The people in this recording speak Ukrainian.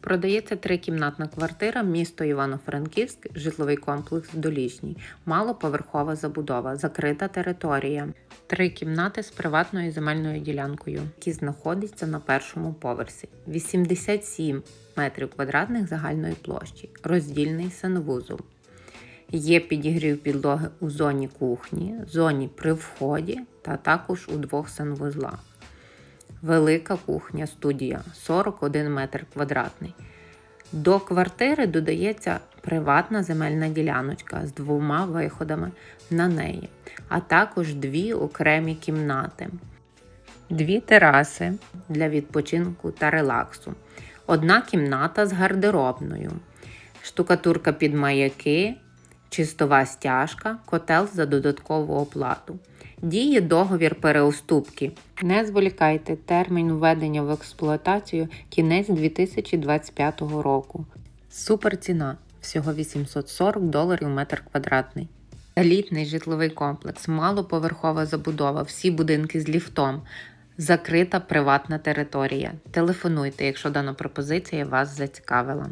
Продається трикімнатна квартира, місто Івано-Франківськ, житловий комплекс Долішній, малоповерхова забудова, закрита територія. Три кімнати з приватною земельною ділянкою, які знаходяться на першому поверсі. 87 метрів квадратних загальної площі, роздільний санвузол. Є підігрів підлоги у зоні кухні, зоні при вході та також у двох санвузлах. Велика кухня студія 41 метр квадратний. До квартири додається приватна земельна діляночка з двома виходами на неї, а також дві окремі кімнати, дві тераси для відпочинку та релаксу, одна кімната з гардеробною, штукатурка під маяки, чистова стяжка, котел за додаткову оплату. Діє договір переуступки. Не зволікайте термін введення в експлуатацію кінець 2025 року. Супер ціна всього 840 доларів метр квадратний. Елітний житловий комплекс, малоповерхова забудова, всі будинки з ліфтом, закрита приватна територія. Телефонуйте, якщо дана пропозиція вас зацікавила.